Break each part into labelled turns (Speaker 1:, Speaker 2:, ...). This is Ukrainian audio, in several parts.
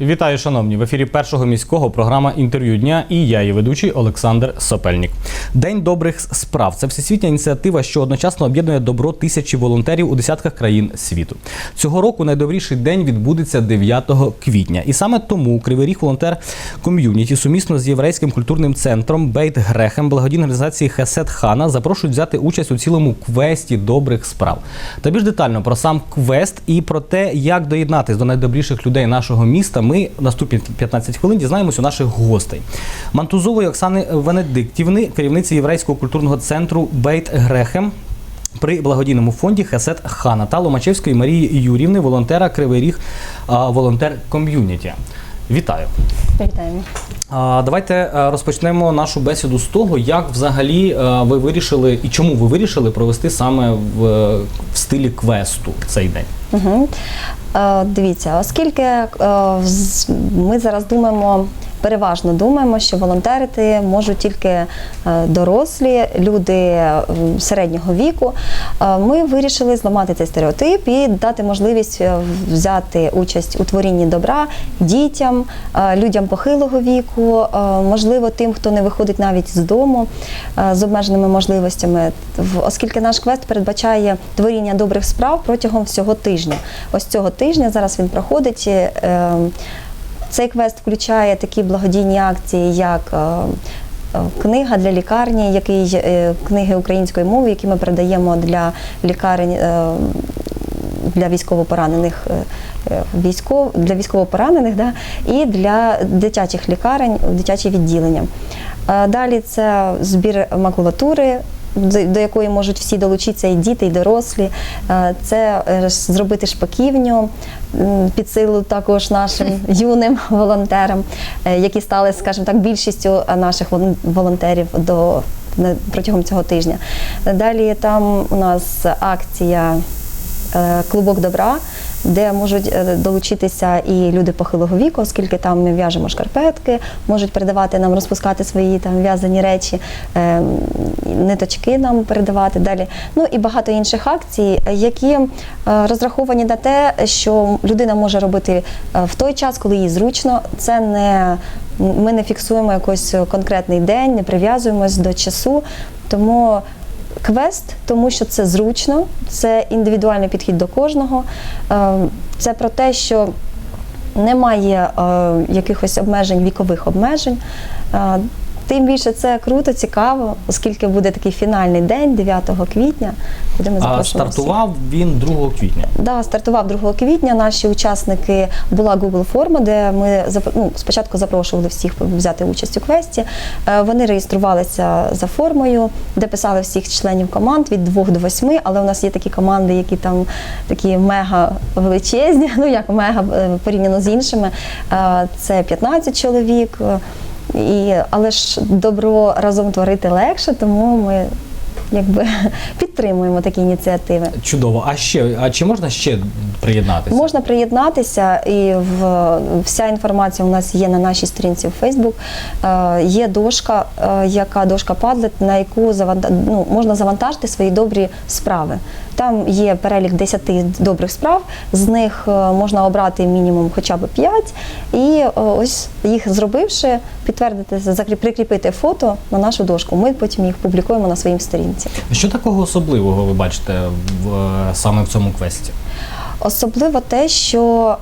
Speaker 1: Вітаю, шановні! В ефірі першого міського програма інтерв'ю дня і я, її ведучий Олександр Сопельник. День добрих справ це всесвітня ініціатива, що одночасно об'єднує добро тисячі волонтерів у десятках країн світу. Цього року найдобріший день відбудеться 9 квітня. І саме тому Кривий Ріг волонтер ком'юніті сумісно з єврейським культурним центром Бейт Грехем благодійної організації Хесет Хана запрошують взяти участь у цілому квесті добрих справ. Та більш детально про сам квест і про те, як доєднатись до найдобріших людей нашого міста. Ми наступні 15 хвилин дізнаємось у наших гостей. Мантузової Оксани Венедиктівни, керівниці єврейського культурного центру Бейт Грехем. При благодійному фонді Хесет Хана та Ломачевської Марії Юрівни, волонтера Кривий Ріг, волонтер ком'юніті. Вітаю!
Speaker 2: Вітаємо.
Speaker 1: Давайте е, розпочнемо нашу бесіду з того, як взагалі е, ви вирішили і чому ви вирішили провести саме в, в стилі квесту цей день.
Speaker 2: Угу. Е, дивіться, оскільки е, ми зараз думаємо. Переважно думаємо, що волонтерити можуть тільки е, дорослі люди е, середнього віку. Е, Ми вирішили зламати цей стереотип і дати можливість взяти участь у творінні добра дітям, людям похилого віку, можливо, тим, хто не виходить навіть з дому з обмеженими можливостями, оскільки наш квест передбачає творіння добрих справ протягом всього тижня. Ось цього тижня зараз він проходить. Цей квест включає такі благодійні акції, як е, е, книга для лікарні, який е, книги української мови, які ми передаємо для лікарень для військовопоранених. Військов для військовопоранених да, і для дитячих лікарень, дитячі відділення. Далі це збір макулатури, до якої можуть всі долучитися і діти, і дорослі. Е, Це е, зробити шпаківню під силу також нашим юним волонтерам, е, які стали, скажімо так, більшістю наших волонтерів до протягом цього тижня. Далі там у нас акція Клубок добра, де можуть е, долучитися і люди похилого віку, оскільки там ми в'яжемо шкарпетки, можуть передавати нам, розпускати свої там в'язані речі, е, ниточки нам передавати далі. Ну і багато інших акцій, які е, розраховані на те, що людина може робити в той час, коли їй зручно. Це не ми не фіксуємо якийсь конкретний день, не прив'язуємось до часу. Тому квест, тому що це зручно, це індивідуальний підхід до кожного. Е, Це про те, що немає е, якихось обмежень, вікових обмежень. Тим більше це круто, цікаво, оскільки буде такий фінальний день, 9 квітня. Куди ми
Speaker 1: А
Speaker 2: запрошуємо всіх.
Speaker 1: стартував він 2 квітня.
Speaker 2: Да, стартував 2 квітня. Наші учасники була Google форма, де ми ну, спочатку запрошували всіх взяти участь у квесті. Е, Вони реєструвалися за формою, де писали всіх членів команд від 2 до 8, але у нас є такі команди, які там такі мега величезні, ну як мега е, порівняно з іншими. Е, Це 15 чоловік. І, але ж добро разом творити легше, тому ми якби підтримуємо такі ініціативи.
Speaker 1: Чудово. А ще, а чи можна ще приєднатися?
Speaker 2: Можна приєднатися, і в, вся інформація у нас є на нашій сторінці в Facebook. Е, є дошка, е, яка дошка Padlet, на яку заванта... ну, можна завантажити свої добрі справи. Там є перелік 10 добрих справ, з них е, можна обрати мінімум хоча б 5, і е, ось їх зробивши, підтвердити, прикріпити фото на нашу дошку. Ми потім їх публікуємо на своїй сторінці.
Speaker 1: Що такого особливого ви бачите в, е, саме в цьому квесті?
Speaker 2: Особливо те, що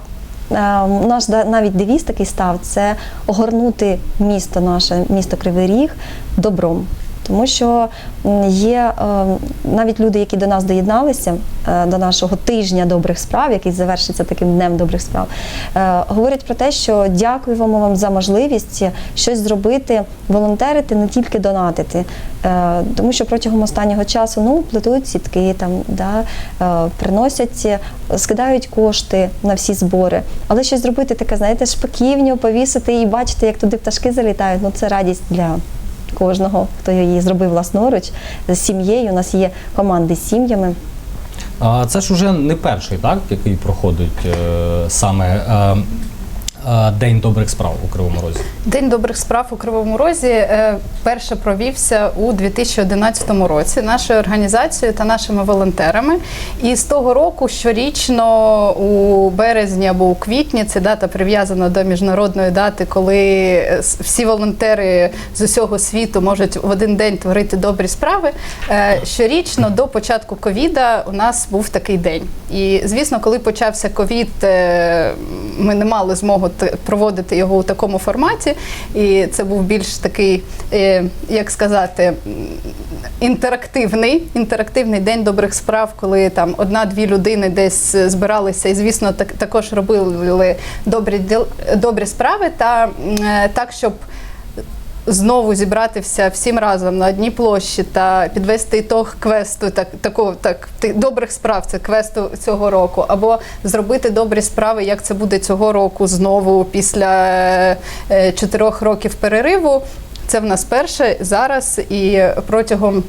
Speaker 2: е, наш навіть девіз такий став це огорнути місто, наше місто Кривий Ріг добром. Тому що є е, навіть люди, які до нас доєдналися е, до нашого тижня добрих справ, який завершиться таким днем добрих справ, е, говорять про те, що дякуємо вам за можливість щось зробити, волонтерити, не тільки донатити. Тому що протягом останнього часу ну плетуть сітки, там да приносять, скидають кошти на всі збори. Але щось зробити таке, знаєте, шпаківню, повісити і бачити, як туди пташки залітають. Ну це радість для кожного, хто її зробив власноруч з сім'єю. У нас є команди з сім'ями.
Speaker 1: Це ж уже не перший, так, який проходить е, саме е, День добрих справ у Кривому Розі?
Speaker 3: День добрих справ у Кривому Розі е, перше провівся у 2011 році нашою організацією та нашими волонтерами. І з того року щорічно у березні або у квітні ця дата прив'язана до міжнародної дати, коли е, всі волонтери з усього світу можуть в один день творити добрі справи. Е, Щорічно до початку ковіда у нас був такий день. І звісно, коли почався ковід, е, ми не мали змогу т- проводити його у такому форматі. І це був більш такий, е, як сказати, інтерактивний, інтерактивний день добрих справ, коли там одна-дві людини десь е, збиралися і, звісно, так, також робили добрі, добрі справи, та е, так, щоб знову зібратися всім разом на одній площі та підвести ітог квесту, так такого так добрих справ це квесту цього року, або зробити добрі справи, як це буде цього року знову після е, чотирьох років перериву. Це в нас перше зараз і протягом.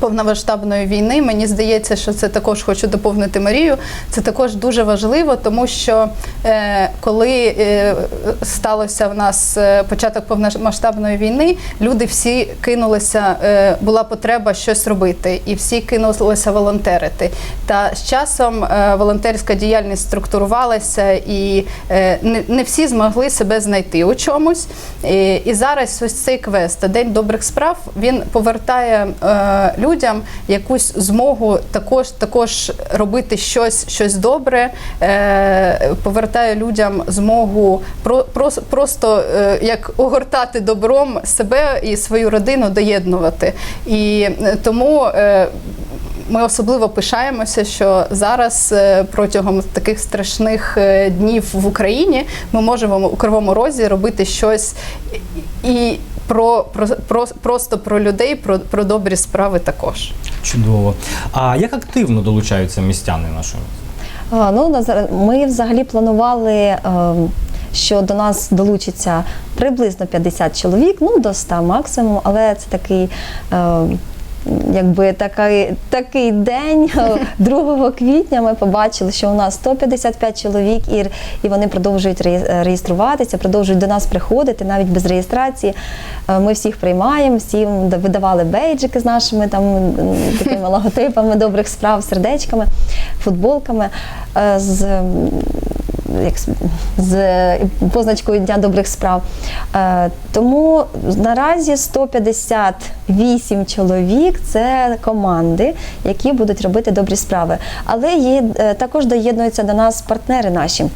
Speaker 3: Повномасштабної війни мені здається, що це також хочу доповнити Марію. Це також дуже важливо, тому що е, коли е, сталося в нас е, початок повномасштабної війни, люди всі кинулися, е, була потреба щось робити, і всі кинулися волонтерити. Та з часом е, волонтерська діяльність структурувалася, і е, не, не всі змогли себе знайти у чомусь. І, і зараз ось цей квест День добрих справ він повертає е, людям якусь змогу також, також робити щось, щось добре, е, повертає людям змогу про, про, просто е, як огортати добром себе і свою родину доєднувати. І е, тому. Е, ми особливо пишаємося, що зараз е, протягом таких страшних е, днів в Україні ми можемо у Кривому Розі робити щось і про, про, про просто про людей, про, про добрі справи також.
Speaker 1: Чудово. А як активно долучаються містяни нашої?
Speaker 2: А, Ну, ми взагалі планували, ем, що до нас долучиться приблизно 50 чоловік, ну до 100 максимум, але це такий. ем, Якби такий, такий день, 2 квітня, ми побачили, що у нас 155 чоловік, і, і вони продовжують реєструватися, продовжують до нас приходити навіть без реєстрації. Е, Ми всіх приймаємо, всім видавали бейджики з нашими там такими логотипами добрих справ, сердечками, футболками. е, З як з позначкою Дня добрих справ. Е, Тому наразі 158 чоловік це команди, які будуть робити добрі справи. Але є е, також доєднуються до нас партнери наші.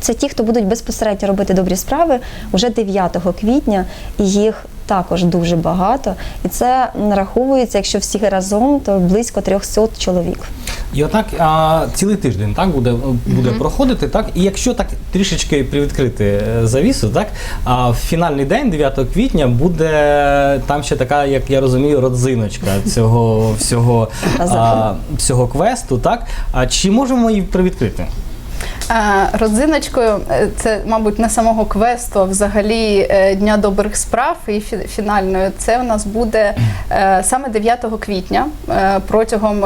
Speaker 2: Це ті, хто будуть безпосередньо робити добрі справи вже 9 квітня, і їх також дуже багато. І це нараховується, якщо всі разом, то близько 300 чоловік.
Speaker 1: І отак а, цілий тиждень так буде, буде проходити. Так, і якщо так трішечки привідкрити е, завісу, так а в фінальний день, 9 квітня, буде там ще така, як я розумію, родзиночка цього всього, а, всього квесту. Так, а чи можемо її привідкрити?
Speaker 3: Родзиночкою, е, це, мабуть, не самого квесту, а взагалі е, Дня добрих справ і фінальною. Це у нас буде е, саме 9 квітня протягом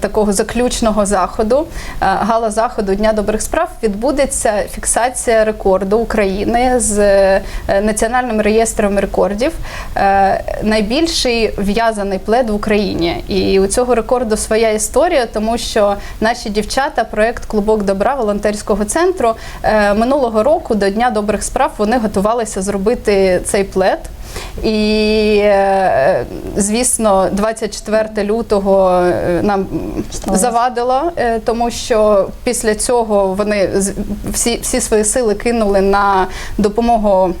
Speaker 3: такого заключного заходу, гала заходу Дня добрих справ відбудеться фіксація рекорду України з Національним реєстром рекордів. Найбільший в'язаний плед в Україні. І у цього рекорду своя історія, тому що наші дівчата, проект Клубок добра волонтерського центру е, минулого року до Дня добрих справ вони готувалися зробити цей плед. І, е, звісно, 24 лютого е, нам
Speaker 2: Сталося.
Speaker 3: завадило, тому що після цього вони всі, всі свої сили кинули на допомогу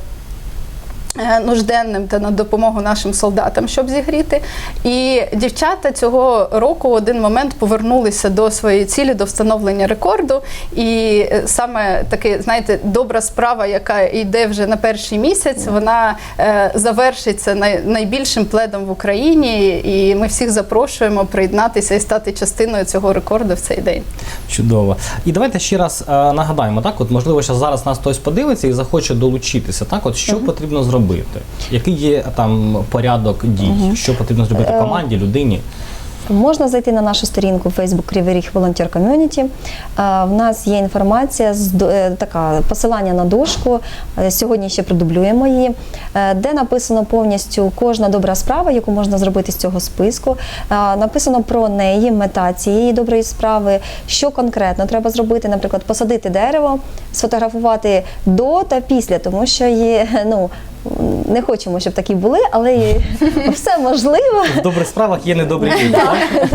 Speaker 3: нужденним та на допомогу нашим солдатам, щоб зігріти. І дівчата цього року в один момент повернулися до своєї цілі, до встановлення рекорду. І е, саме таке, знаєте, добра справа, яка йде вже на перший місяць, вона е, завершиться най, найбільшим пледом в Україні. І ми всіх запрошуємо приєднатися і стати частиною цього рекорду в цей день.
Speaker 1: Чудово. І давайте ще раз е, нагадаємо, так, от можливо, що зараз нас хтось подивиться і захоче долучитися. Так, от що потрібно зробити? Який є там порядок дій? Що потрібно зробити
Speaker 2: Е,
Speaker 1: команді, людині?
Speaker 2: Можна зайти на нашу сторінку Facebook Кривий Ріг Волонтер Ком'юніті. В нас є інформація з е, така посилання на дошку. е, Сьогодні ще продублюємо її, де написано повністю кожна добра справа, яку можна зробити з цього списку. Написано про неї, мета цієї доброї справи, що конкретно треба зробити, наприклад, посадити дерево, сфотографувати до та після, тому що є ну. Не хочемо, щоб такі були, але все можливо.
Speaker 1: В добрих справах є недобрі люди. так?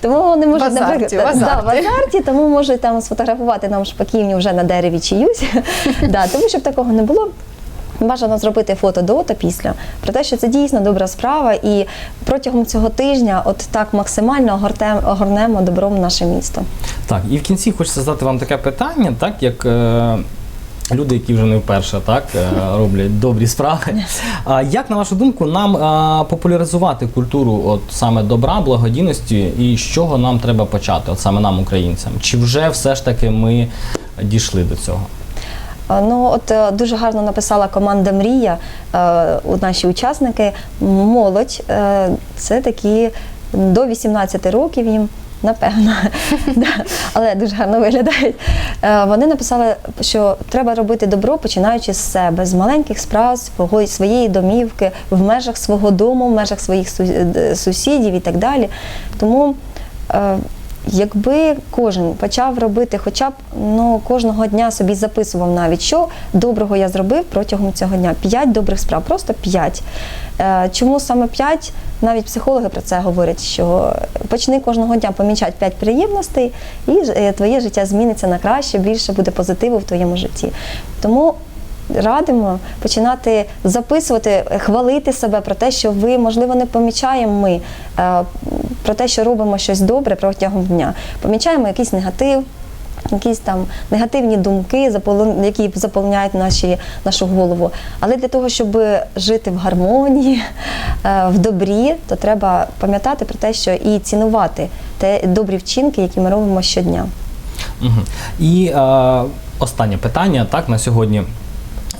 Speaker 2: Тому вони можуть
Speaker 3: В азарті,
Speaker 2: наприклад,
Speaker 3: в азарті.
Speaker 2: Да, в азарті, тому можуть там сфотографувати нам шпаківню вже на дереві чиюсь. да, тому щоб такого не було. Бажано зробити фото до та після про те, що це дійсно добра справа, і протягом цього тижня, от так максимально огортем- огорнемо добром наше місто.
Speaker 1: Так, і в кінці хочеться задати вам таке питання, так як е, люди, які вже не вперше так е, роблять добрі справи. А як на вашу думку, нам е, популяризувати культуру от саме добра, благодійності, і з чого нам треба почати, от саме нам, українцям? Чи вже все ж таки ми дійшли до цього?
Speaker 2: Ну, от е, дуже гарно написала команда Мрія, у наші учасники. Молодь це такі до 18 років їм. Напевно, але дуже гарно виглядають. Е, Вони написали, що треба робити добро, починаючи з себе, з маленьких справ, своєї домівки, в межах свого дому, в межах своїх е, сусідів і так далі. Тому е, Якби кожен почав робити, хоча б ну, кожного дня собі записував навіть, що доброго я зробив протягом цього дня. П'ять добрих справ, просто п'ять. Е, Чому саме п'ять? Навіть психологи про це говорять, що почни кожного дня помічати п'ять приємностей, і е, твоє життя зміниться на краще, більше буде позитиву в твоєму житті. Тому радимо починати записувати, хвалити себе про те, що ви, можливо, не помічаємо ми е, про те, що робимо щось добре протягом дня. Помічаємо якийсь негатив. Якісь там негативні думки, які заповняють наші, нашу голову. Але для того, щоб жити в гармонії, е, в добрі, то треба пам'ятати про те, що і цінувати те добрі вчинки, які ми робимо щодня.
Speaker 1: Угу. І е, останнє питання так на сьогодні.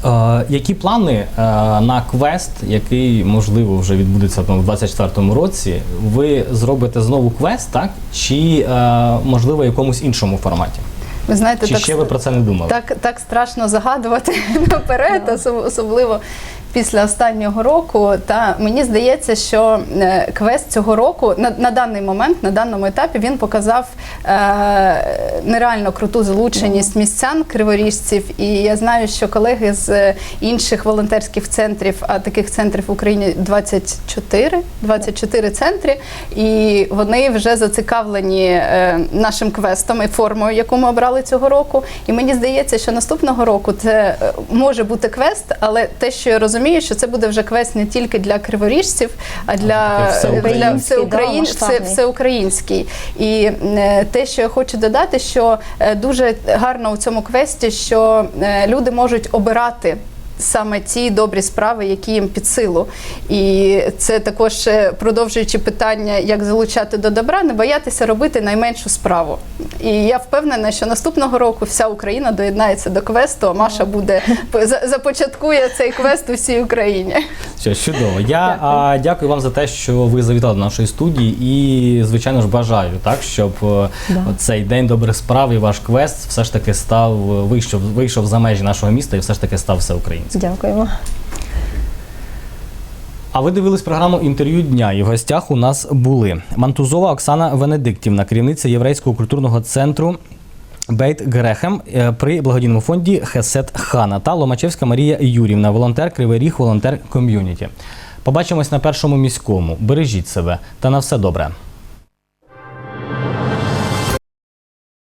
Speaker 1: Е, які плани е, на квест, який можливо вже відбудеться там в 24-му році? Ви зробите знову квест, так? Чи е, можливо в якомусь іншому форматі?
Speaker 3: Ви знаєте,
Speaker 1: Чи
Speaker 3: так,
Speaker 1: ще ви про це не думали?
Speaker 3: так, так страшно загадувати наперед, особ- особливо після останнього року. Та мені здається, що е, квест цього року на, на даний момент, на даному етапі, він показав е, нереально круту залученість містян криворіжців. І я знаю, що колеги з е, інших волонтерських центрів, а таких центрів в Україні 24, 24 центри, і вони вже зацікавлені е, нашим квестом і формою, яку ми обрали цього року. І мені здається, що наступного року це е, може бути квест, але те, що я розумію, що це буде вже квест не тільки для криворіжців, а для,
Speaker 1: всеукраїнський,
Speaker 3: для
Speaker 2: да,
Speaker 3: все, всеукраїнський. І е, те, що я хочу додати, що е, дуже гарно у цьому квесті, що е, люди можуть обирати. Саме ті добрі справи, які їм під силу, і це також е, продовжуючи питання, як залучати до добра, не боятися робити найменшу справу. І я впевнена, що наступного року вся Україна доєднається до квесту. А Маша буде за- започаткує цей квест у всій Україні.
Speaker 1: Що чудово. Я а, дякую вам за те, що ви завітали до нашої студії, і звичайно ж бажаю, так щоб е,
Speaker 2: Да.
Speaker 1: цей день добрих справ і ваш квест все ж таки став вийшов, вийшов за межі нашого міста і все ж таки став всеукраїнським.
Speaker 2: Дякуємо.
Speaker 1: А ви дивились програму інтерв'ю дня, і в гостях у нас були Мантузова Оксана Венедиктівна, керівниця єврейського культурного центру. Бейт Грехем е, при благодійному фонді Хесет Хана та Ломачевська Марія Юрівна, волонтер Кривий Ріг, волонтер ком'юніті. Побачимось на першому міському. Бережіть себе та на все добре.